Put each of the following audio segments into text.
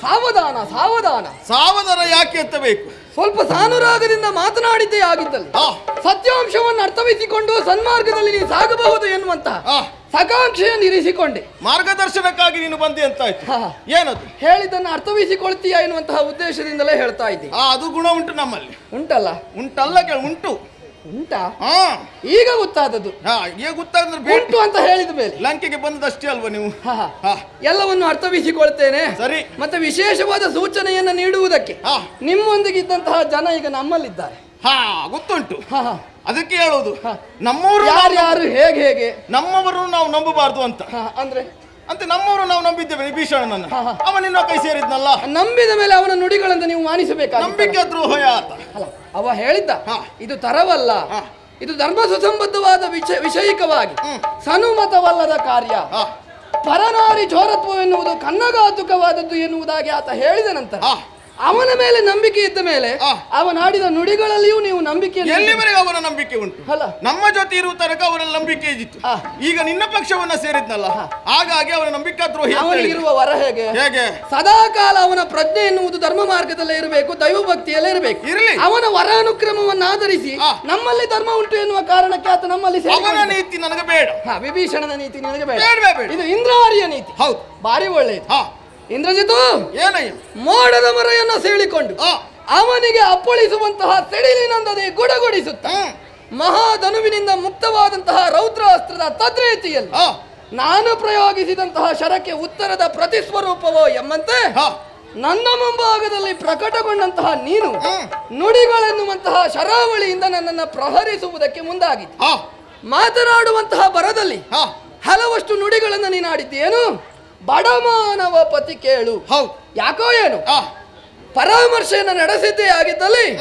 ಸಾವಧಾನ ಸಾವಧಾನ. ಸಾವಧಾನ ಯಾಕೆ ಎತ್ತಬೇಕು? ಸ್ವಲ್ಪ ಸಾನುರಾಗದಿಂದ ಮಾತನಾಡಿದ್ದೇ ಆಗಿದ್ದಲ್ಲಿ. ಸತ್ಯಾಂಶವನ್ನು ಅರ್ಥವಿಸಿಕೊಂಡು ಸನ್ಮಾರ್ಗದಲ್ಲಿ ನೀನು ಸಾಗಬಹುದು ಎನ್ನುವಂತಹ ಆ, ಸಕಾಂಕ್ಷೆಯನ್ನು ಇರಿಸಿಕೊಂಡೆ. ಮಾರ್ಗದರ್ಶನಕ್ಕಾಗಿ ನೀನು ಬಂದೆ ಅಂತ ಆಯ್ತು. ಏನದು? ಹೇಳಿದ್ದನ್ನು ಅರ್ಥವಿಸಿಕೊಳ್ತೀಯ ಎನ್ನುವಂತಹ ಉದ್ದೇಶದಿಂದಲೇ ಹೇಳ್ತಾ ಇದ್ದೀನಿ. ಆ ಅದು ಗುಣ ಉಂಟು ನಮ್ಮಲ್ಲಿ. ಉಂಟಲ್ಲ? ಉಂಟಲ್ಲ ಉಂಟು. ಉಂಟಾ? ಹಾ. ಈಗ ಗೊತ್ತಾದದ್ದು. ಹಾ ಈಗ ಗೊತ್ತಾದ್ರೆ ಉಂಟು ಅಂತ ಹೇಳಿದ ಮೇಲೆ. ಲಂಕೆಗೆ ಬಂದದಷ್ಟೇ ಅಲ್ವಾ ನೀವು? ಹಾ, ಹಾ. ಹಾ. ಎಲ್ಲವನ್ನು ಅರ್ಥವಿಸಿಕೊಳ್ತೇನೆ. ಸರಿ. ಮತ್ತೆ ವಿಶೇಷವಾದ ಸೂಚನೆಯನ್ನು ನೀಡುವುದಕ್ಕೆ ಹಾ. ನಿಮ್ಮೊಂದಿಗಿದ್ದಂತಹ ಜನ ಈಗ ನಮ್ಮಲ್ಲಿದ್ದಾರೆ. ಹಾ ಗೊತ್ತುಂಟು. ಹಾ, ಹಾ. ಅದಕ್ಕೆ ಹೇಳೋದು ಹಾ. ಯಾರು ಯಾರ್ಯಾರು ಹೇಗೆ ಹೇಗೆ? ನಮ್ಮವರು ನಾವು ನಂಬಬಾರ್ದು ಅಂತ. ಹಾ, ಅಂದ್ರೆ? ಅಂತ ನಮ್ಮವರು ನಾವು ನಂಬಿದ್ದೇವೆ ವಿಭೀಷಣನನ್ನ ಹಾ, ಹಾ. ಅವ ಕೈ ಸೇರಿದ್ನಲ್ಲ? ನಂಬಿದ ಮೇಲೆ ಅವನ ನುಡಿಗಳನ್ನು ನೀವು ಮಾನಿಸಬೇಕಾಗಿತ್ತು ನಂಬಿಕೆ ದ್ರೋಹ ಯಾತ ಅವ ಹೇಳಿದ್ದ ಇದು ತರವಲ್ಲ ಇದು ಧರ್ಮ ಸುಸಂಬದ್ಧವಾದ ವಿಷಯ ವಿಷಯಿಕವಾಗಿ ಸನುಮತವಲ್ಲದ ಕಾರ್ಯ. ಪರನಾರಿ ಜೋರತ್ವ ಎನ್ನುವುದು ಕನ್ನಗಾತುಕವಾದದ್ದು ಎನ್ನುವುದಾಗಿ ಆತ ಹೇಳಿದ ನಂತರ ಅವನ ಮೇಲೆ ನಂಬಿಕೆ ಇದ್ದ ಮೇಲೆ. ಅವನಾಡಿದ ನುಡಿಗಳಲ್ಲಿಯೂ ನೀವು ನಂಬಿಕೆ ಎಲ್ಲಿವರೆಗೆ ಅವನ ನಂಬಿಕೆ ಉಂಟು? ಅಲ್ಲ. ನಮ್ಮ ಜೊತೆ ಇರುವ ತನಕ ಅವನ ನಂಬಿಕೆ ಇದ್ದಿತ್ತು. ಈಗ ನಿನ್ನ ಪಕ್ಷವನ್ನ ಸೇರಿದ್ನಲ್ಲ? ಹಾಗಾಗಿ ಅವನ ನಂಬಿಕೆ ದ್ರೋಹಿ ಅವನಿಗಿರುವ ವರ ಹೇಗೆ? ಹೇಗೆ? ಸದಾಕಾಲ ಅವನ ಪ್ರಜ್ಞೆ ಎನ್ನುವುದು ಧರ್ಮ ಮಾರ್ಗದಲ್ಲೇ ಇರಬೇಕು ದೈವ ಭಕ್ತಿಯಲ್ಲೇ ಇರಬೇಕು. ಇರಲಿ. ಅವನ ವರಾನುಕ್ರಮವನ್ನು ಆಧರಿಸಿ ನಮ್ಮಲ್ಲಿ ಧರ್ಮ ಉಂಟು ಎನ್ನುವ ಕಾರಣಕ್ಕೆ ಆತ ನಮ್ಮಲ್ಲಿ ಅವನ ನೀತಿ ನನಗೆ ಬೇಡ. ವಿಭೀಷಣದ ವಿಭೀಷಣನ ನೀತಿ ನನಗೆ ಬೇಡ. ಇದು ಇಂದ್ರಾರಿಯ ನೀತಿ. ಹೌದು. ಬಾರಿ ಒಳ್ಳೆಯದು. ಹಾ. ಇಂದ್ರಜಿತು! ಏನಯ್ಯ ಮೋಡದ ಮರೆಯನ್ನು ಸೀಳಿಕೊಂಡು ಅವನಿಗೆ ಅಪ್ಪಳಿಸುವಂತಹ ಸಿಡಿಲಿನೊಂದದೆ ಗುಡಗುಡಿಸುತ್ತ ಮಹಾಧನುವಿನಿಂದ ಮುಕ್ತವಾದಂತಹ ರೌದ್ರಾಸ್ತ್ರದ ತದ್ರೀತಿಯಲ್ಲಿ ನಾನು ಪ್ರಯೋಗಿಸಿದಂತಹ ಶರಕ್ಕೆ ಉತ್ತರದ ಪ್ರತಿಸ್ವರೂಪವೋ ಎಂಬಂತೆ ನನ್ನ ಮುಂಭಾಗದಲ್ಲಿ ಪ್ರಕಟಗೊಂಡಂತಹ ನೀನು. ನುಡಿಗಳೆನ್ನುವಂತಹ ಶರಾವಳಿಯಿಂದ ನನ್ನನ್ನು ಪ್ರಹರಿಸುವುದಕ್ಕೆ ಮುಂದಾಗಿತ್ತು ಮಾತನಾಡುವಂತಹ ಬರದಲ್ಲಿ ಹಲವಷ್ಟು ನುಡಿಗಳನ್ನು ನೀನಾಡಿದ್ದೇನು ಬಡಮಾನವ ಪತಿ ಕೇಳು. ಹೌದು. ಯಾಕೋ ಏನು? ಪರಾಮರ್ಶೆಯನ್ನು ನಡೆಸಿದ್ದೇ ಆಗಿದ್ದಲ್ಲಿ.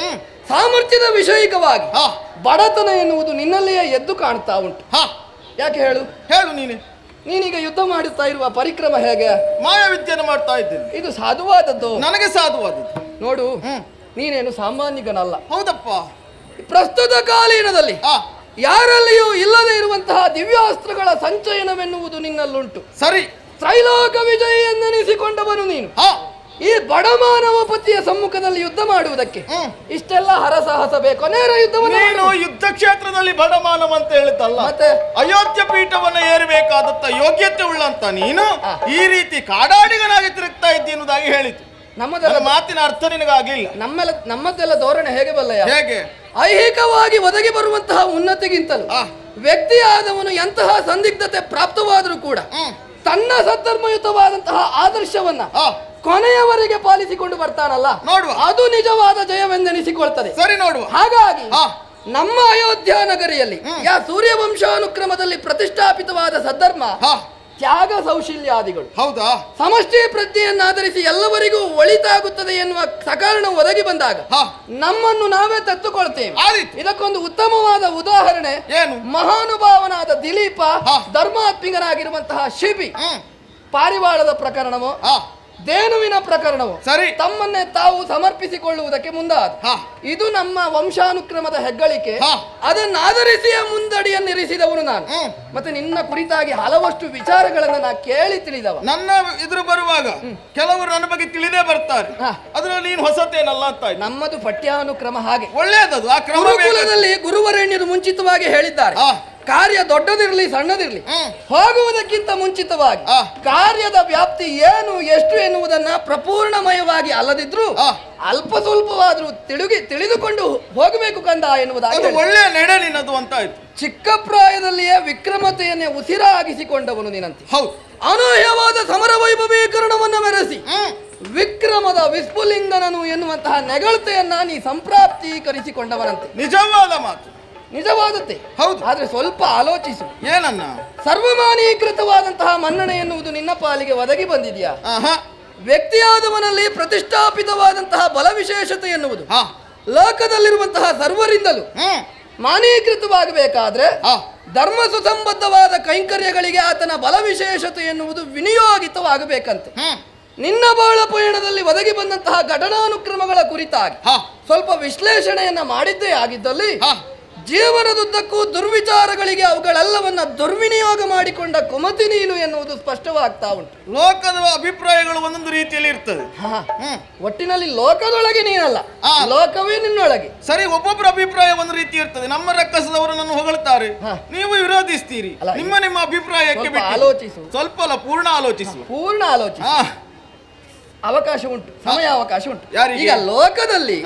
ಸಾಮರ್ಥ್ಯದ ವಿಷಯಿಕವಾಗಿ ಹಾ. ಬಡತನ ಎನ್ನುವುದು ನಿನ್ನಲ್ಲಿಯೇ ಎದ್ದು ಕಾಣ್ತಾ ಉಂಟು. ಹಾ. ಯಾಕೆ ಹೇಳು? ಹೇಳು ನೀನೆ. ನೀನೀಗ ಯುದ್ಧ ಮಾಡುತ್ತಾ ಇರುವ ಪರಿಕ್ರಮ ಹೇಗೆ? ಮಾಯಾವಿದ್ಯೆಯನ್ನು ಮಾಡ್ತಾ ಇದ್ದೇನೆ. ಇದು ಸಾಧುವಾದದ್ದು. ನನಗೆ ಸಾಧುವಾದದ್ದು. ನೋಡು ನೀನೇನು ಸಾಮಾನ್ಯಗನಲ್ಲ. ಹೌದಪ್ಪ. ಪ್ರಸ್ತುತ ಕಾಲೀನದಲ್ಲಿ ಯಾರಲ್ಲಿಯೂ ಇಲ್ಲದೆ ಇರುವಂತಹ ದಿವ್ಯಾಸ್ತ್ರಗಳ ಸಂಚಯನವೆನ್ನುವುದು ನಿನ್ನಲ್ಲುಂಟು. ಸರಿ. ತ್ರೈಲೋಕ ವಿಜಯ ಎಂದೆನಿಸಿಕೊಂಡವನು ನೀನು. ಈ ಈ ಬಡಮಾನವ ಪತಿಯ ಸಮ್ಮುಖದಲ್ಲಿ ಯುದ್ಧ ಮಾಡುವುದಕ್ಕೆ ಇಷ್ಟೆಲ್ಲ ಹರಸಾಹಸ ಬೇಕು ನೇರ ಯುದ್ಧವನ್ನು ನೀನು ಯುದ್ಧ ಕ್ಷೇತ್ರದಲ್ಲಿ ಬಡಮಾನವ ಅಂತ ಹೇಳುತ್ತಲ್ಲ ಮತ್ತೆ? ಅಯೋಧ್ಯ ಪೀಠವನ್ನು ಏರಬೇಕಾದಂತ ಯೋಗ್ಯತೆ ಉಳ್ಳಂತ ನೀನು ಈ ರೀತಿ ಕಾಡಾಡಿಗನಾಗಿ ತಿರುಗ್ತಾ ಇದ್ದಿ ಎನ್ನುವುದಾಗಿ ಹೇಳಿತು ನಮ್ಮದೆಲ್ಲ ಮಾತಿನ ಅರ್ಥ ನಿನಗಾಗ್ಲಿಲ್ಲ. ನಮ್ಮೆಲ್ಲ ನಮ್ಮದೆಲ್ಲ ಧೋರಣೆ ಹೇಗೆ ಬಲ್ಲಯ್ಯ? ಹೇಗೆ? ಐಹಿಕವಾಗಿ ಒದಗಿ ಬರುವಂತಹ ಉನ್ನತಿಗಿಂತಲೂ. ವ್ಯಕ್ತಿಯಾದವನು ಎಂತಹ ಸಂದಿಗ್ಧತೆ ಪ್ರಾಪ್ತವಾದರೂ ಕೂಡ ತನ್ನ ಸದ್ಧರ್ಮಯುತವಾದಂತಹ ಆದರ್ಶವನ್ನ ಕೊನೆಯವರೆಗೆ ಪಾಲಿಸಿಕೊಂಡು ಬರ್ತಾನಲ್ಲ ನೋಡುವ. ಅದು ನಿಜವಾದ ಜಯವೆಂದೆನಿಸಿಕೊಳ್ತದೆ. ಸರಿ ನೋಡುವ. ಹಾಗಾಗಿ ನಮ್ಮ ಅಯೋಧ್ಯ ನಗರಿಯಲ್ಲಿ ಯಾ ಸೂರ್ಯವಂಶಾನುಕ್ರಮದಲ್ಲಿ ಪ್ರತಿಷ್ಠಾಪಿತವಾದ ಸದ್ಧರ್ಮ ತ್ಯಾಗ ಸೌಶಲ್ಯಾದಿಗಳು ಹೌದಾ? ಸಮಷ್ಟಿ ಪ್ರಜ್ಞೆಯನ್ನಾಧರಿಸಿ ಎಲ್ಲವರಿಗೂ ಒಳಿತಾಗುತ್ತದೆ ಎನ್ನುವ ಸಕಾರಣ ಒದಗಿ ಬಂದಾಗ ನಮ್ಮನ್ನು ನಾವೇ ತತ್ತುಕೊಳ್ತೇವೆ. ಇದಕ್ಕೊಂದು ಉತ್ತಮವಾದ ಉದಾಹರಣೆ ಏನು? ಮಹಾನುಭಾವನಾದ ದಿಲೀಪ. ಧರ್ಮಾತ್ಮಿಗನಾಗಿರುವಂತಹ ಶಿಬಿ ಪಾರಿವಾಳದ ಪ್ರಕರಣವು? ದೇನುವಿನ ಪ್ರಕರಣವು ಸರಿ. ತಮ್ಮನ್ನೇ ತಾವು ಸಮರ್ಪಿಸಿಕೊಳ್ಳುವುದಕ್ಕೆ ಮುಂದಾದ. ಇದು ನಮ್ಮ ವಂಶಾನುಕ್ರಮದ ಹೆಗ್ಗಳಿಕೆ. ಅದನ್ನಾಧರಿಸಿಯ ಮುಂದಡಿಯನ್ನಿರಿಸಿದವನು ನಾನು. ಮತ್ತೆ ನಿನ್ನ ಕುರಿತಾಗಿ ಹಲವಷ್ಟು ವಿಚಾರಗಳನ್ನ ನಾ ಕೇಳಿ ತಿಳಿದವ. ನನ್ನ ಎದುರು ಬರುವಾಗ ಕೆಲವರು ನನ್ನ ಬಗ್ಗೆ ತಿಳಿದೇ ಬರ್ತಾರೆ. ಅದ್ರಲ್ಲಿ ನೀನು ಹೊಸತೇನಲ್ಲ ಅಂತ ನಮ್ಮದು ಪಠ್ಯಾನುಕ್ರಮ ಹಾಗೆ. ಒಳ್ಳೆಯದದು ಆ ಕ್ರಮ ಗುರುವರೇಣ್ಯರು ಮುಂಚಿತವಾಗಿ ಹೇಳಿದ್ದಾರೆ. ಕಾರ್ಯ ದೊಡ್ಡದಿರಲಿ ಸಣ್ಣದಿರಲಿ ಹೋಗುವುದಕ್ಕಿಂತ ಮುಂಚಿತವಾಗಿ. ಕಾರ್ಯದ ವ್ಯಾಪ್ತಿ ಏನು ಎಷ್ಟು ಎನ್ನುವುದನ್ನ ಪ್ರಪೂರ್ಣಮಯವಾಗಿ ಅಲ್ಲದಿದ್ರು. ಅಲ್ಪ ಸ್ವಲ್ಪವಾದ್ರೂ ತಿಳುಗಿ ತಿಳಿದುಕೊಂಡು ಹೋಗಬೇಕು ಕಂದ ಎನ್ನುವುದಾಗಿ ಒಳ್ಳೆಯ ನಡೆ ನಿನ್ನದು ಅಂತ ಆಯ್ತು. ಚಿಕ್ಕ ಪ್ರಾಯದಲ್ಲಿಯೇ ವಿಕ್ರಮತೆಯನ್ನೇ ಉಸಿರಾಗಿಸಿಕೊಂಡವನು ನಿನಂತೆ ಹೌದು. ಅನೂಹ್ಯವಾದ ಸಮರ ವೈಭವೀಕರಣವನ್ನು ಮೆರೆಸಿ. ವಿಕ್ರಮದ ವಿಸ್ಫುಲಿಂಗನನು ಎನ್ನುವಂತಹ ನೆಗಳತೆಯನ್ನ ನೀ ಸಂಪ್ರಾಪ್ತೀಕರಿಸಿಕೊಂಡವನಂತೆ. ನಿಜವಾದ ಮಾತು. ನಿಜವಾದದ್ದೇ. ಹೌದು. ಆದರೆ ಸ್ವಲ್ಪ ಆಲೋಚಿಸು. ಏನನ್ನ? ಸರ್ವಮಾನೀಕೃತವಾದಂತಹ ಮನ್ನಣೆ ಎನ್ನುವುದು ನಿನ್ನ ಪಾಲಿಗೆ ಒದಗಿ ಬಂದಿದೆಯಾ? ವ್ಯಕ್ತಿಯಾದವನಲ್ಲಿ ಪ್ರತಿಷ್ಠಾಪಿತವಾದಂತಹ ಬಲ ವಿಶೇಷತೆ ಎನ್ನುವುದು. ಹಾ. ಲೋಕದಲ್ಲಿರುವಂತಹ ಸರ್ವರಿಂದಲೂ. ಮಾನೀಕೃತವಾಗಬೇಕಾದ್ರೆ ಹಾ. ಧರ್ಮ ಸುಸಂಬದ್ಧವಾದ ಕೈಂಕರ್ಯಗಳಿಗೆ ಆತನ ಬಲ ವಿಶೇಷತೆ ಎನ್ನುವುದು ವಿನಿಯೋಗಿತವಾಗಬೇಕಂತೆ. ನಿನ್ನ ಬಾಳ ಪಯಣದಲ್ಲಿ ಒದಗಿ ಬಂದಂತಹ ಘಟನಾನುಕ್ರಮಗಳ ಕುರಿತಾಗಿ. ಹಾ. ಸ್ವಲ್ಪ ವಿಶ್ಲೇಷಣೆಯನ್ನ ಮಾಡಿದ್ದೇ ಆಗಿದ್ದಲ್ಲಿ ಹಾ. ಜೀವನದುದ್ದಕ್ಕೂ ದುರ್ವಿಚಾರಗಳಿಗೆ ಅವುಗಳೆಲ್ಲವನ್ನ ದುರ್ವಿನಿಯೋಗ ಮಾಡಿಕೊಂಡ ಕುಮತಿ ನೀನು ಎನ್ನುವುದು ಸ್ಪಷ್ಟವಾಗ್ತಾ ಉಂಟು. ಲೋಕದ ಅಭಿಪ್ರಾಯಗಳು ಒಂದೊಂದು ರೀತಿಯಲ್ಲಿ ಇರ್ತದೆ. ಒಟ್ಟಿನಲ್ಲಿ ಲೋಕದೊಳಗೆ ನೀನಲ್ಲ. ಲೋಕವೇ ನಿನ್ನೊಳಗೆ. ಸರಿ ಒಬ್ಬೊಬ್ಬರ ಅಭಿಪ್ರಾಯ ಒಂದು ರೀತಿ ಇರ್ತದೆ. ನಮ್ಮ ರಕ್ಕಸದವರು ನನ್ನ ಹೊಗಳುತ್ತಾರೆ ನೀವು ವಿರೋಧಿಸ್ತೀರಿ. ನಿಮ್ಮ ನಿಮ್ಮ ಅಭಿಪ್ರಾಯಕ್ಕೆ ಆಲೋಚಿಸು. ಸ್ವಲ್ಪ ಅಲ್ಲ ಪೂರ್ಣ ಆಲೋಚಿಸು ಪೂರ್ಣ ಆಲೋಚನೆ ಹಾ. ಅವಕಾಶ ಉಂಟು ಸಮಯ ಅವಕಾಶ ಉಂಟು? ಈಗ ಲೋಕದಲ್ಲಿ.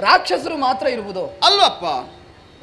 ರಾಕ್ಷಸರು ಮಾತ್ರ ಇರುವುದು. ಅಲ್ವಪ್ಪ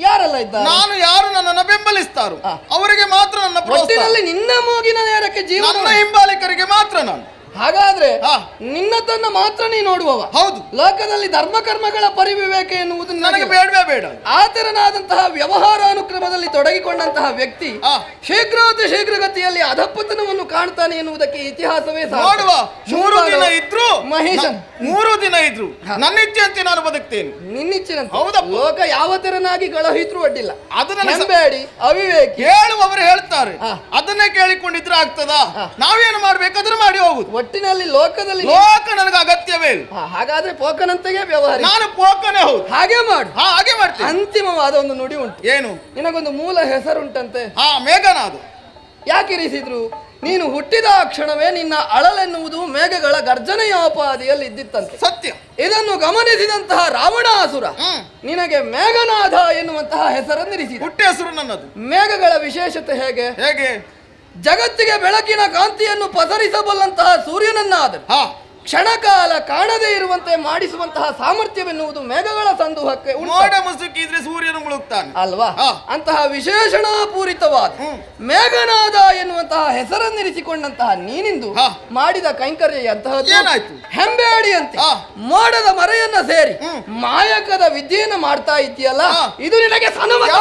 ಯಾರೆಲ್ಲ ಇದ್ದಾರೆ? ನಾನು ಯಾರು ನನ್ನನ್ನು ಬೆಂಬಲಿಸ್ತಾರೋ? ಅವರಿಗೆ ಮಾತ್ರ ನನ್ನ ಪ್ರೋತ್ಸಾಹ. ಒಟ್ಟಿನಲ್ಲಿ ನಿನ್ನ ಮೂಗಿನ ನೇರಕ್ಕೆ ನನ್ನ ಹಿಂಬಾಲಿಕರಿಗೆ ಮಾತ್ರ ನಾನು. ಹಾಗಾದ್ರೆ ನಿನ್ನ ತನ್ನ ಮಾತ್ರ ನೀ ನೋಡುವವ. ಹೌದು. ಲೋಕದಲ್ಲಿ ಧರ್ಮ ಕರ್ಮಗಳ ಪರಿವಿವೇಕ ಎನ್ನುವುದು ನನಗೆ ಬೇಡವೇ ಬೇಡ. ಆತರನಾದಂತಹ ವ್ಯವಹಾರಾನುಕ್ರಮದಲ್ಲಿ ತೊಡಗಿಕೊಂಡಂತಹ ವ್ಯಕ್ತಿ ಶೀಘ್ರತೆ ಶೀಘ್ರಗತಿಯಲ್ಲಿ ಅಧಪತನವನ್ನು ಕಾಣ್ತಾನೆ ಎನ್ನುವುದಕ್ಕೆ ಇತಿಹಾಸವೇ. ನೋಡುವ. ಮೂರು ದಿನ ಇದ್ರು ಮಹೇಶನ್ ಮೂರು ದಿನ ಇದ್ರು ನನ್ನ ಇಚ್ಛೆಯಂತೆ ನಾನು ಬದುಕ್ತೇನೆ. ನಿನ್ನಿಚ್ಚಿನಂತೆ ಹೌದಪ್ಪ. ಲೋಕ ಯಾವ ತೆರನಾಗಿ ಗಳಹಿದ್ರು ಅಡ್ಡಿಲ್ಲ. ಅದನ್ನ ನನ್ನ ಅವಿವೇಕ. ಹೇಳುವವರು ಹೇಳ್ತಾರೆ. ಅದನ್ನೇ ಕೇಳಿಕೊಂಡಿದ್ರೆ ಆಗ್ತದಾ. ನಾವೇನು ಮಾಡ್ಬೇಕಾದ್ರೂ ಮಾಡಿ ಹೋಗುದು. ಒಟ್ಟಿನಲ್ಲಿ ಲೋಕದಲ್ಲಿ ಲೋಕ ನನಗೆ ಅಗತ್ಯವೇ ಹಾ, ಹಾಗಾದ್ರೆ ಪೋಕನಂತೆಗೆ ವ್ಯವಹಾರ ನಾನು ಪೋಕನೇ ಹೌದು. ಹಾಗೆ ಮಾಡು. ಹಾ ಹಾಗೆ ಮಾಡ್ತೀನಿ. ಅಂತಿಮವಾದ ಒಂದು ನುಡಿ ಉಂಟು. ಏನು? ನಿನಗೊಂದು ಮೂಲ ಹೆಸರುಂಟಂತೆ. ಹಾ ಮೇಘನಾದು. ಯಾಕೆ ಇರಿಸಿದ್ರು? ನೀನು ಹುಟ್ಟಿದ ಕ್ಷಣವೇ ನಿನ್ನ ಅಳಲೆನ್ನುವುದು ಮೇಘಗಳ ಗರ್ಜನೆಯೋಪಾದಿಯಲ್ಲಿ ಇದ್ದಿತ್ತಂತೆ. ಸತ್ಯ. ಇದನ್ನು ಗಮನಿಸಿದಂತಹ ರಾವಣಾಸುರ ಹ್ಮ್. ನಿನಗೆ ಮೇಘನಾಥ ಎನ್ನುವಂತಹ ಹೆಸರನ್ನಿರಿಸಿ ಹುಟ್ಟಿ ಹೆಸರು ನನ್ನದು. ಮೇಘಗಳ ವಿಶೇಷತೆ ಹೇಗೆ? ಹೇಗೆ? ಜಗತ್ತಿಗೆ ಬೆಳಕಿನ ಕಾಂತಿಯನ್ನು ಪಸರಿಸಬಲ್ಲಂತಹ ಸೂರ್ಯನನ್ನಾದರು. ಕ್ಷಣಕಾಲ ಕಾಣದೇ ಇರುವಂತೆ ಮಾಡಿಸುವಂತಹ ಸಾಮರ್ಥ್ಯವೆನ್ನುವುದು ಮೇಘಗಳ ಸಂದೂಹಕ್ಕೆ ಮೋಡ ಮುಸುಕಿದ್ರೆ ಸೂರ್ಯನು ಮುಳುಗ್ತಾನೆ ಅಲ್ವಾ ಹಾ. ಅಂತಹ ವಿಶೇಷಣಪೂರಿತವಾದ. ಮೇಘನಾದ ಎನ್ನುವಂತಹ ಹೆಸರನ್ನಿರಿಸಿಕೊಂಡಂತಹ ನೀನಿಂದು ಹಾ. ಮಾಡಿದ ಕೈಂಕರ್ಯ ಎಂತಹದ್ದು ಏನಾಯ್ತು? ಹೆಂಬೇಡಿಯಂತೆ ಹಾ. ಮೋಡದ ಮರೆಯನ್ನ ಸೇರಿ ಮಾಯಕದ ವಿದ್ಯೆಯನ್ನು ಮಾಡ್ತಾ ಇದೆಯಲ್ಲ ಇದು ನಿನಗೆ ಸನುಮತ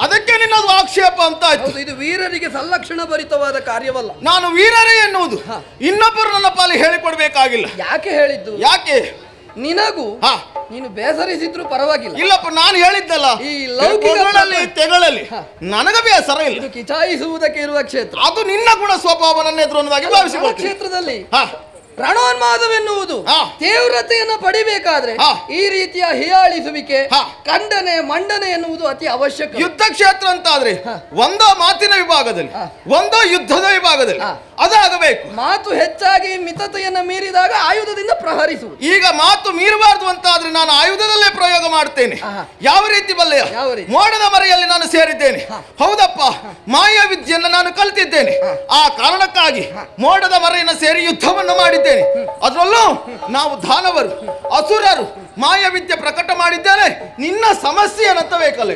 ಅದಕ್ಕೆ ನಿನ್ನದು ಆಕ್ಷೇಪ ಅಂತ ಆಯ್ತು. ಇದು ವೀರರಿಗೆ ಸಂಲಕ್ಷಣ ಭರಿತವಾದ ಕಾರ್ಯವಲ್ಲ. ನಾನು ವೀರರೇ ಎನ್ನುವುದು. ಇನ್ನೊಬ್ಬರು ನನ್ನ ಪಾಲಿ ಹೇಳಿಕೊಡ್ಬೇಕಾಗಿಲ್ಲ. ಯಾಕೆ ಹೇಳಿದ್ದು? ಯಾಕೆ? ನಿನಗೂ ಹಾ. ನೀನು ಬೇಸರಿಸಿದ್ರು ಪರವಾಗಿಲ್ಲ. ಇಲ್ಲಪ್ಪ ನಾನು ಹೇಳಿದ್ದಲ್ಲ. ಈ ಲೌಕಿಕಗಳಲ್ಲಿ ತೆಗಳಲ್ಲಿ. ನನಗ ಬೇಸರ ಇಲ್ಲ. ಇದು ಕಿಚಾಯಿಸುವುದಕ್ಕೆ ಇರುವ ಕ್ಷೇತ್ರ. ಅದು ನಿನ್ನ ಗುಣ ಸ್ವಭಾವ ನನ್ನ ಎದುರು ಭಾವಿಸಿಕೊಳ್ತೀನಿ. ಕ್ಷೇತ್ರದಲ್ಲಿ? ಹಾ. ರಣೋನ್ಮಾದವೆನ್ನುವುದು. ತೀವ್ರತೆಯನ್ನು ಪಡಿಬೇಕಾದ್ರೆ. ಈ ರೀತಿಯ ಹಿಯಾಳಿಸುವಿಕೆ. ಖಂಡನೆ ಮಂಡನೆ ಎನ್ನುವುದು ಅತಿ ಅವಶ್ಯಕ ಯುದ್ಧ ಕ್ಷೇತ್ರ ಅಂತ ಆದ್ರೆ. ಒಂದೋ ಮಾತಿನ ವಿಭಾಗದಲ್ಲಿ. ಒಂದೋ ಯುದ್ಧದ ವಿಭಾಗದಲ್ಲಿ. ಅದಾಗಬೇಕು ಮಾತು ಹೆಚ್ಚಾಗಿ ಮಿತತೆಯನ್ನು ಮೀರಿದಾಗ ಆಯುಧದಿಂದ ಪ್ರಹರಿಸು ಈಗ ಮಾತು ಮೀರಬಾರದು ಅಂತ ಆದ್ರೆ ನಾನು ಆಯುಧದಲ್ಲೇ ಪ್ರಯೋಗ ಮಾಡ್ತೇನೆ ಯಾವ ರೀತಿ ಬಲ್ಲೆಯ? ಮೋಡದ ಮರೆಯಲ್ಲಿ ನಾನು ಸೇರಿದ್ದೇನೆ ಹೌದಪ್ಪ ಮಾಯ ವಿದ್ಯೆಯನ್ನು ನಾನು ಕಲಿತಿದ್ದೇನೆ ಆ ಕಾರಣಕ್ಕಾಗಿ ಮೋಡದ ಮರೆಯನ್ನು ಸೇರಿ ಯುದ್ಧವನ್ನು ಮಾಡಿದ್ದೇನೆ. ಅದರಲ್ಲೂ ನಾವು ದಾನವರು ಅಸುರರು ಮಾಯವಿದ್ಯೆ ಪ್ರಕಟ ಮಾಡಿದ್ದೇನೆ. ನಿನ್ನ ಸಮಸ್ಯೆ ಏನಂತ ಬೇಕಲ್ಲ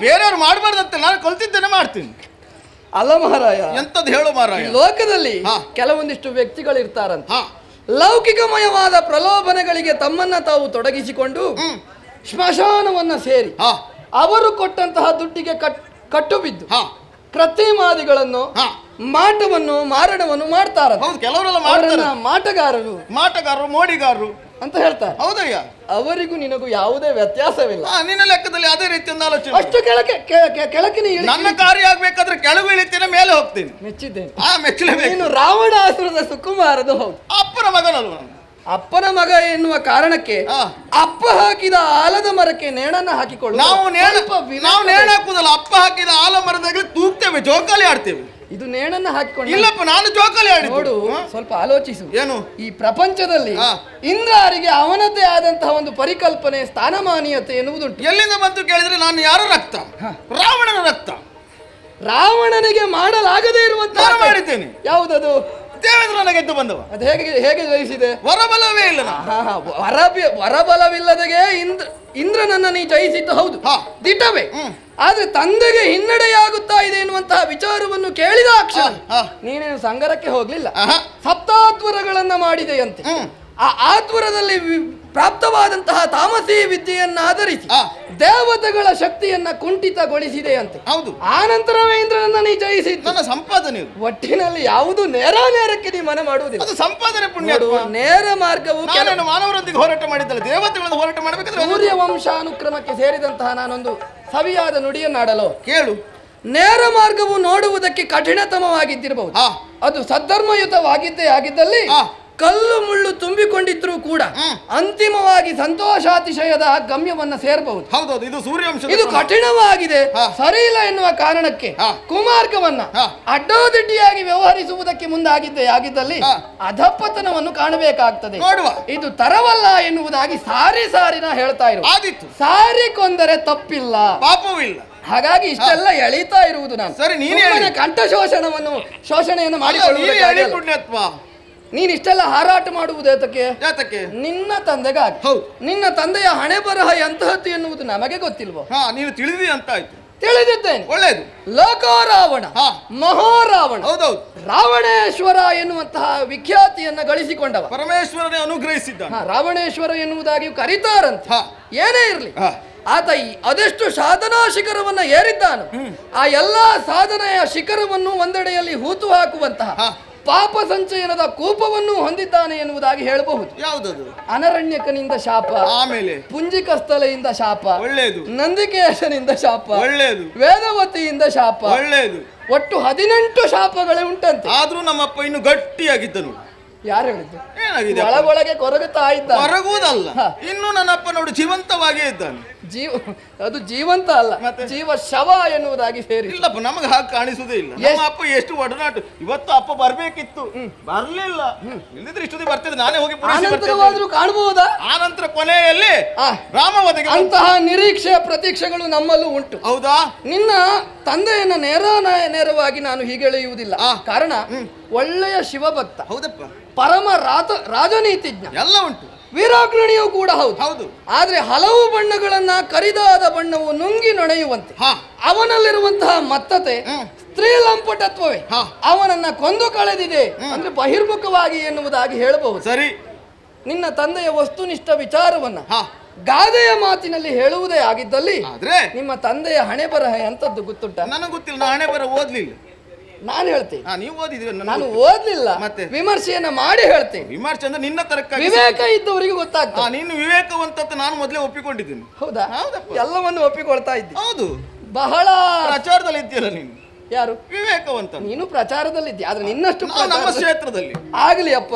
ಬೇರೆಯವ್ರು ಮಾಡಬಾರ್ದಂತೆ ನಾನು ಕಲ್ತಿದ್ದೇನೆ ಮಾಡ್ತೀನಿ. ಅಲ್ಲ ಮಹಾರಾಯ ಎಂತದ್ದು ಹೇಳು ಮಾರಾಯ ಲೋಕದಲ್ಲಿ ಹಾ. ಕೆಲವೊಂದಿಷ್ಟು ವ್ಯಕ್ತಿಗಳು ಇರ್ತಾರಂತ ಹಾ. ಲೌಕಿಕಮಯವಾದ ಪ್ರಲೋಭನೆಗಳಿಗೆ ತಮ್ಮನ್ನ ತಾವು ತೊಡಗಿಸಿಕೊಂಡು ಹ್ಮ್. ಸ್ಮಶಾನವನ್ನ ಸೇರಿ ಹಾ. ಅವರು ಕೊಟ್ಟಂತಹ ದುಡ್ಡಿಗೆ ಕಟ್ ಕಟ್ಟು ಬಿದ್ದು ಹಾ. ಕೃತ್ರಿಮಾದಿಗಳನ್ನು ಹಾ. ಮಾಟವನ್ನು ಮಾರಣವನ್ನು ಮಾಡ್ತಾರ ಹೌದು ಕೆಲವರೆಲ್ಲ ಮಾಡ್ತಾರೆ. ಮಾಟಗಾರರು ಮಾಟಗಾರರು ಮೋಡಿಗಾರರು. ಅಂತ ಹೇಳ್ತಾರೆ. ಹೌದಯ್ಯ? ಅವರಿಗೂ ನಿನಗೂ ಯಾವುದೇ ವ್ಯತ್ಯಾಸವಿಲ್ಲ. ನಿನ್ನ ಲೆಕ್ಕದಲ್ಲಿ ಅದೇ ರೀತಿ ಒಂದು ಆಲೋಚನೆ ಅಷ್ಟು ಕೆಳಕ್ಕೆ ಕೆ- ಕೆ- ಕೆಳಕಿನ ಇಳಿ- ನನ್ನ ಕಾರ್ಯ ಆಗ್ಬೇಕಾದ್ರೆ ಕೆಳಗು ಇಳಿತೇನೆ ಮೇಲೆ ಹೋಗ್ತೀನಿ. ಮೆಚ್ಚಿದ್ದೇನೆ. ಆ ಮೆಚ್ಚಲೇಬೇಕು. ನೀನು ರಾವಣಾಸುರದ ಸುಕುಮಾರದು ಹೌದು. ಅಪ್ಪನ ಮಗನಲ್ವ ನಾನು? ಅಪ್ಪನ ಮಗ ಎನ್ನುವ ಕಾರಣಕ್ಕೆ. ಅಪ್ಪ ಹಾಕಿದ ಆಲದ ಮರಕ್ಕೆ ನೇಣನ್ನ ಹಾಕಿಕೊಳ್ಳು ನಾವು ನೇಣ ನಾವು ನೇಣ. ಹಾಕುದಲ್ಲ ಅಪ್ಪ ಹಾಕಿದ ಆಲಮರದಾಗಲಿ ತೂಗ್ತೇವೆ ಜೋಕಾಲಿ ಆಡ್ತೇವೆ. ಇದು ನೇಣನ್ನ ಹಾಕಿಕೊಂಡು ಇಲ್ಲಪ್ಪ ನಾನು ಜೋಕಾಲಿ ಆಡಿ ನೋಡು? ಸ್ವಲ್ಪ ಆಲೋಚಿಸು. ಏನು? ಈ ಪ್ರಪಂಚದಲ್ಲಿ. ಇಂದ್ರಾರಿಗೆ ಅವನದೇ ಆದಂತಹ ಒಂದು ಪರಿಕಲ್ಪನೆ ಸ್ಥಾನಮಾನೀಯತೆ ಎನ್ನುವುದುಂಟು. ಎಲ್ಲಿಂದ ಬಂತು ಕೇಳಿದ್ರೆ ನಾನು ಯಾರ ರಕ್ತ? ರಾವಣನ ರಕ್ತ. ರಾವಣನಿಗೆ ಮಾಡಲಾಗದೇ ಇರುವಂತಹ ಮಾಡಿದ್ದೇನೆ. ಯಾವುದದು? ದೇವೇಂದ್ರನ ಗೆದ್ದು ಬಂದವ. ಅದು ಹೇಗೆ ಹೇಗೆ ಜಯಿಸಿದೆ ವರಬಲವೇ ಇಲ್ಲ ವರಬಿ ವರಬಲವಿಲ್ಲದಗೆ ಇಂದ್ರ ಇಂದ್ರನನ್ನ ನೀ ಜಯಿಸಿದ್ದು ಹೌದು. ದಿಟವೇ. ಆದ್ರೆ ತಂದೆಗೆ ಹಿನ್ನಡೆಯಾಗುತ್ತಾ ಇದೆ ಎನ್ನುವಂತಹ ವಿಚಾರವನ್ನು ಕೇಳಿದ ಅಕ್ಷರ. ನೀನೇನು ಸಂಗರಕ್ಕೆ ಹೋಗ್ಲಿಲ್ಲ. ಸಪ್ತಾತ್ವರಗಳನ್ನ ಮಾಡಿದೆಯಂತೆ. ಆ ಆತ್ವರದಲ್ಲಿ ಪ್ರಾಪ್ತವಾದಂತಹ ತಾಮಸಿ ವಿದ್ಯೆಯನ್ನ ಆಧರಿಸಿ. ದೇವತೆಗಳ ಶಕ್ತಿಯನ್ನ ಕುಂಠಿತಗೊಳಿಸಿದೆಯಂತೆ. ಹೌದು. ಆ ನಂತರವೇ ಇಂದ್ರನನ್ನ ನೀ ಜಯಿಸಿದ್ದು. ನನ್ನ ಸಂಪಾದನೆ ಒಟ್ಟಿನಲ್ಲಿ ಯಾವುದು ನೇರ ನೇರಕ್ಕೆ ನೀ ಮನೆ ಮಾಡುವುದಿಲ್ಲ. ಅದು ಸಂಪಾದನೆ ಪುಣ್ಯ ನೇರ ಮಾರ್ಗವು ಕೆಲವು ಮಾನವರೊಂದಿಗೆ ಹೋರಾಟ ಮಾಡಿದ್ದಲ್ಲ ದೇವತೆಗಳನ್ನು ಹೋರಾಟ ಮಾಡಬೇಕಾದ್ರೆ ಅದು- ಸೂರ್ಯ ವಂಶಾನುಕ್ರಮಕ್ಕೆ ಸೇರಿದಂತಹ ನಾನೊಂದು ಸವಿಯಾದ ನುಡಿಯನ್ನಾಡಲು. ಕೇಳು. ನೇರ ಮಾರ್ಗವು ನೋಡುವುದಕ್ಕೆ ಕಠಿಣತಮವಾಗಿದ್ದಿರಬಹುದು. ಅದು ಸದ್ಧರ್ಮಯುತವಾಗಿದ್ದೇ ಆಗಿದ್ದಲ್ಲಿ. ಕಲ್ಲು ಮುಳ್ಳು ತುಂಬಿಕೊಂಡಿದ್ರೂ ಕೂಡ. ಅಂತಿಮವಾಗಿ ಸಂತೋಷಾತಿಶಯದ ಗಮ್ಯವನ್ನ ಸೇರಬಹುದು. ಹೌದೌದು ಇದು ಸೂರ್ಯಾಂಶ ಇದು ಕಠಿಣವಾಗಿದೆ. ಸರಿಯಿಲ್ಲ ಸರಿ ಇಲ್ಲ ಎನ್ನುವ ಕಾರಣಕ್ಕೆ. ಕುಮಾರ್ಗವನ್ನ ಅಡ್ಡೋದಿಡ್ಡಿಯಾಗಿ ವ್ಯವಹರಿಸುವುದಕ್ಕೆ ಮುಂದಾಗಿದ್ದೇ ಆಗಿದ್ದಲ್ಲಿ. ಅಧಪತನವನ್ನು ಕಾಣಬೇಕಾಗ್ತದೆ. ಇದು ತರವಲ್ಲ ಎನ್ನುವುದಾಗಿ ಸಾರಿ ಸಾರಿ ನಾ ಹೇಳ್ತಾ ಇರು. ಸಾರಿ ಕೊಂದರೆ ತಪ್ಪಿಲ್ಲ. ಪಾಪವಿಲ್ಲ. ಹಾಗಾಗಿ ಇಷ್ಟೆಲ್ಲ ಎಳೀತಾ ಇರುವುದು ನಾನು. ಸರಿ, ನೀನೇ. ಕಂಠ ಶೋಷಣವನ್ನು ಶೋಷಣೆಯನ್ನು ಅಲ್ಲ, ನೀನು ಇಷ್ಟೆಲ್ಲ ಹಾರಾಟ ಮಾಡುವುದು ಏತಕ್ಕೆ? ಯಾತಕ್ಕೆ? ನಿನ್ನ ತಂದೆಗಾಗಿ. ಹೌದು. ನಿನ್ನ ತಂದೆಯ ಹಣೆ ಬರಹ ಎಂತಹದ್ದು ಎನ್ನುವುದು ನಮಗೆ ಗೊತ್ತಿಲ್ವೋ? ಹಾ ನೀನು ತಿಳಿದಿ ಅಂತ ಆಯ್ತು. ತಿಳಿದಿದ್ದೇನೆ. ಒಳ್ಳೆಯದು ಲೋಕರಾವಣ ಹಾ. ಮಹಾರಾವಣ ಹೌದೌದು. ರಾವಣೇಶ್ವರ ಎನ್ನುವಂತಹ ವಿಖ್ಯಾತಿಯನ್ನ ಗಳಿಸಿಕೊಂಡವ. ಪರಮೇಶ್ವರನೇ ಅನುಗ್ರಹಿಸಿದ್ದಾನೆ. ಹಾ, ರಾವಣೇಶ್ವರ ಎನ್ನುವುದಾಗಿ ಕರೀತಾರಂತ. ಹಾ. ಏನೇ ಇರಲಿ. ಹಾ. ಆತ ಈ ಅದೆಷ್ಟು ಸಾಧನಾ ಶಿಖರವನ್ನ ಏರಿದ್ದಾನು ಆ ಎಲ್ಲಾ ಸಾಧನೆಯ ಶಿಖರವನ್ನು ಒಂದೆಡೆಯಲ್ಲಿ ಹೂತು ಹಾಕುವಂತಹ ಹಾ. ಪಾಪ ಸಂಚಯನದ ಕೋಪವನ್ನು ಹೊಂದಿದ್ದಾನೆ ಎನ್ನುವುದಾಗಿ ಹೇಳಬಹುದು. ಯಾವುದದು? ಅನರಣ್ಯಕನಿಂದ ಶಾಪ ಆಮೇಲೆ? ಪುಂಜಿಕಸ್ಥಲೆಯಿಂದ ಶಾಪ ಒಳ್ಳೆಯದು ನಂದಿಕೇಶನಿಂದ ಶಾಪ ಒಳ್ಳೆಯದು ವೇದವತಿಯಿಂದ ಶಾಪ ಒಳ್ಳೆಯದು ಒಟ್ಟು ಹದಿನೆಂಟು ಶಾಪಗಳೇ ಉಂಟಂತೆ. ಆದ್ರೂ ನಮ್ಮಪ್ಪ ಇನ್ನು ಗಟ್ಟಿಯಾಗಿದ್ದನು. ಯಾರು ಹೇಳಿದ್ದು? ಏನಾಗಿದೆ ಒಳಗೊಳಗೆ ಕೊರಗುತ್ತಾ ಇದ್ದ ಹೊರಗುವುದಲ್ಲ. ಇನ್ನು ನನ್ನಪ್ಪ ನೋಡು ಜೀವಂತವಾಗೇ ಇದ್ದಾನೆ. ಜೀವ ಅದು ಜೀವಂತ ಅಲ್ಲ? ಜೀವ ಶವ ಎನ್ನುವುದಾಗಿ ಸೇರಿ ಇಲ್ಲಪ್ಪ ನಮಗೆ ಹಾಗೆ ಕಾಣಿಸುವುದೇ ಇಲ್ಲ. ನಮ್ಮ ಅಪ್ಪ ಎಷ್ಟು ಒಡನಾಟು. ಇವತ್ತು ಅಪ್ಪ ಬರ್ಬೇಕಿತ್ತು. ಬರ್ಲಿಲ್ಲ. ಇಲ್ಲದಿದ್ರೆ ಇಷ್ಟೊತ್ತಿಗೆ ಬರ್ತದೆ ನಾನೇ ಹೋಗಿ ಆನಂತರವಾದ್ರೂ ಕಾಣಬಹುದಾ? ಆ ನಂತರ ಕೊನೆಯಲ್ಲಿ ರಾಮ ಒದಗಿ ಅಂತಹ ನಿರೀಕ್ಷೆ ಪ್ರತೀಕ್ಷೆಗಳು ನಮ್ಮಲ್ಲೂ ಉಂಟು. ಹೌದಾ? ನಿನ್ನ ತಂದೆಯನ್ನ ನೇರ ನೇರವಾಗಿ ನಾನು ಹೀಗೆ ಎಳೆಯುವುದಿಲ್ಲ. ಆ. ಕಾರಣ ಒಳ್ಳೆಯ ಶಿವಭಕ್ತ ಹೌದಪ್ಪ. ಪರಮ ರಾಜನೀತಿಜ್ಞ. ಎಲ್ಲ ಉಂಟು. ವೀರಾಗ್ರಣಿಯೂ ಕೂಡ ಹೌದು. ಹೌದು. ಆದ್ರೆ ಹಲವು ಬಣ್ಣಗಳನ್ನ ಕರಿದಾದ ಬಣ್ಣವು ನುಂಗಿ ನೊಣೆಯುವಂತೆ ಅವನಲ್ಲಿರುವಂತಹ ಮತ್ತತೆ. ಸ್ತ್ರೀ ಲಂಪಟತ್ವವೇ. ಅವನನ್ನ ಕೊಂದು ಕಳೆದಿದೆ ಅಂದ್ರೆ ಬಹಿರ್ಮುಖವಾಗಿ ಎನ್ನುವುದಾಗಿ ಹೇಳಬಹುದು. ಸರಿ. ನಿನ್ನ ತಂದೆಯ ವಸ್ತುನಿಷ್ಠ ವಿಚಾರವನ್ನ ಗಾದೆಯ ಮಾತಿನಲ್ಲಿ ಹೇಳುವುದೇ ಆಗಿದ್ದಲ್ಲಿ ಆದ್ರೆ ನಿಮ್ಮ ತಂದೆಯ ಹಣೆ ಬರಹ ಎಂತದ್ದು ಗೊತ್ತುಂಟ? ನನಗೆ ಗೊತ್ತಿಲ್ಲ ಹಣೆ ಬರಹ ಓದ್ಲಿಲ್ಲ. ನಾನು ಹೇಳ್ತೀನಿ. ಹಾ ನೀವು ಓದಿದ್ವಿ ನಾನು ಓದ್ಲಿಲ್ಲ. ಮತ್ತೆ? ವಿಮರ್ಶೆಯನ್ನ ಮಾಡಿ ಹೇಳ್ತೀನಿ. ವಿಮರ್ಶೆ ಅಂದ್ರೆ ನಿನ್ನ ತರಕ್ಕಾಗಿ ವಿವೇಕ ಇದ್ದವರಿಗೆ ಗೊತ್ತಾಗ್ತದೆ. ನೀನು ವಿವೇಕವಂತ ಅಂತ ನಾನು ಮೊದಲೇ ಒಪ್ಪಿಕೊಂಡಿದ್ದೀನಿ. ಹೌದಾ? ಹೌದಪ್ಪ. ಎಲ್ಲವನ್ನು ಒಪ್ಪಿಕೊಳ್ತಾ ಇದ್ದಿ. ಹೌದು. ಬಹಳ ಪ್ರಚಾರದಲ್ಲಿ ಇದ್ದೀಯಲ್ಲ ನೀನು? ಯಾರು? ವಿವೇಕವಂತ ನೀನು ಪ್ರಚಾರದಲ್ಲಿದ್ದಿ ಆದ್ರೆ ನಿನ್ನಷ್ಟು ನಾವು ನಮ್ಮ ಕ್ಷೇತ್ರದಲ್ಲಿ. ಆಗ್ಲಿ ಅಪ್ಪ.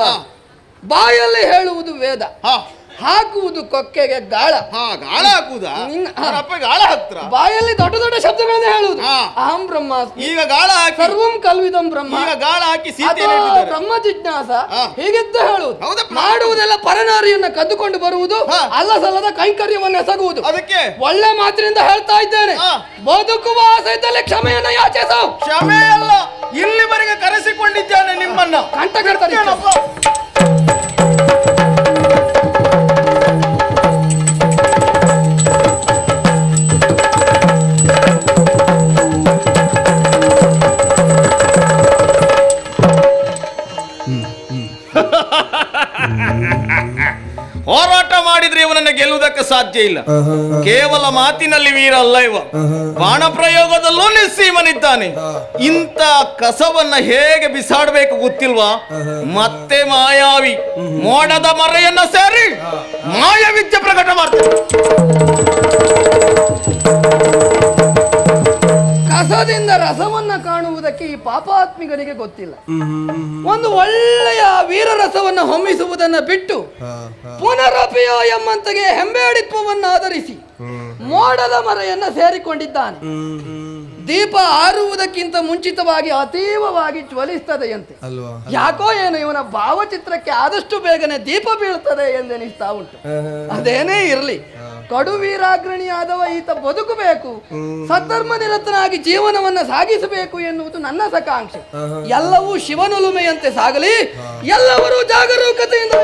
ಬಾಯಲ್ಲಿ ಹೇಳುವುದು ವೇದ. ಹಾ. ಹಾಕುವುದು ಕೊಕ್ಕೆಗೆ ಗಾಳ ಹಾ ಗಾಳ ಹಾಕುದಾ ನಿನ್ನ- ಹಾ. ಅಪ್ಪ ಗಾಳ ಹತ್ರ ಬಾಯಲ್ಲಿ ದೊಡ್ಡ ದೊಡ್ಡ ಶಬ್ದಗಳನ್ನ ಹೇಳುವುದು ಹಾ. ಅಹಂ ಬ್ರಹ್ಮಾಸ್ಮಿ ಈಗ ಗಾಳ ಹಾಕಿ ಸರ್ವಂ ಕಲ್ವಿದಂ ಬ್ರಹ್ಮ ಈಗ ಗಾಳ ಹಾಕಿ ಅಥವಾ ಬ್ರಹ್ಮ ಜಿಜ್ಞಾಸ ಹಾ. ಹೀಗಿದ್ದ ಹೇಳುವುದು ಹೌದಪ್ಪ. ಮಾಡುವುದೆಲ್ಲ ಪರನಾರಿಯನ್ನ ಕದ್ದುಕೊಂಡು ಬರುವುದು ಹಾ. ಅಲ್ಲ ಸಲ್ಲದ ಕೈಂಕರ್ಯವನ್ನು ಎಸಗುವುದು ಅದಕ್ಕೆ ಒಳ್ಳೆ ಮಾತಿನಿಂದ ಹೇಳ್ತಾ ಇದ್ದೇನೆ ಹಾ. ಬದುಕುವ ಆಸೆ ಇದ್ದಲ್ಲಿ ಕ್ಷಮೆಯನ್ನ ಯಾಚಿಸು ಕ್ಷಮೆ ಅಲ್ಲ ಇಲ್ಲಿವರೆಗೆ ಕರೆಸಿಕೊಂಡಿದ್ದೇನೆ ನಿಮ್ಮನ್ನ ಕಂಠ ಅಪ್ಪ ಏನಪ್ಪ? ಸಾಧ್ಯ ಇಲ್ಲ. ಕೇವಲ ಮಾತಿನಲ್ಲಿ ವೀರ ಅಲ್ಲ ಇವ ಬಾಣ ಪ್ರಯೋಗದಲ್ಲೂ ನಿಸ್ಸೀಮನಿದ್ದಾನೆ. ಇಂಥ ಕಸವನ್ನ ಹೇಗೆ ಬಿಸಾಡಬೇಕು ಗೊತ್ತಿಲ್ವಾ? ಮತ್ತೆ ಮಾಯಾವಿ. ಮೋಡದ ಮರೆಯನ್ನ ಸೇರಿ ಮಾಯವಿದ್ಯೆ ಪ್ರಕಟ ಮಾಡ್ತಾರೆ ರಸದಿಂದ ರಸವನ್ನ ಕಾಣುವುದಕ್ಕೆ ಈ ಪಾಪಾತ್ಮಿಗಳಿಗೆ ಗೊತ್ತಿಲ್ಲ. ಒಂದು ಒಳ್ಳೆಯ ವೀರರಸವನ್ನ ಹೊಮ್ಮಿಸುವುದನ್ನ ಬಿಟ್ಟು ಪುನರಪಿಯೋ ಎಂಬಂತೆಗೆ ಹೆಂಬೇಡಿತ್ವವನ್ನು ಆಧರಿಸಿ ಮೋಡದ ಮರೆಯನ್ನ ಸೇರಿಕೊಂಡಿದ್ದಾನೆ. ದೀಪ ಆರುವುದಕ್ಕಿಂತ ಮುಂಚಿತವಾಗಿ ಅತೀವವಾಗಿ ಜ್ವಲಿಸ್ತದೆಯಂತೆ. ಯಾಕೋ ಏನು ಇವನ ಭಾವಚಿತ್ರಕ್ಕೆ ಆದಷ್ಟು ಬೇಗನೆ ದೀಪ ಬೀಳ್ತದೆ ಎಂದೆನಿಸ್ತಾ ಉಂಟು. ಅದೇನೇ ಇರಲಿ. ಕಡು ವೀರಾಗ್ರಣಿಯಾದವ ಈತ ಬದುಕಬೇಕು. ಸದ್ಧರ್ಮ ನಿರತನಾಗಿ ಜೀವನವನ್ನ ಸಾಗಿಸಬೇಕು ಎನ್ನುವುದು ನನ್ನ ಸಕಾಂಕ್ಷೆ. ಎಲ್ಲವೂ ಶಿವನುಲುಮೆಯಂತೆ ಸಾಗಲಿ. ಎಲ್ಲವರೂ ಜಾಗರೂಕತೆಯಿಂದ.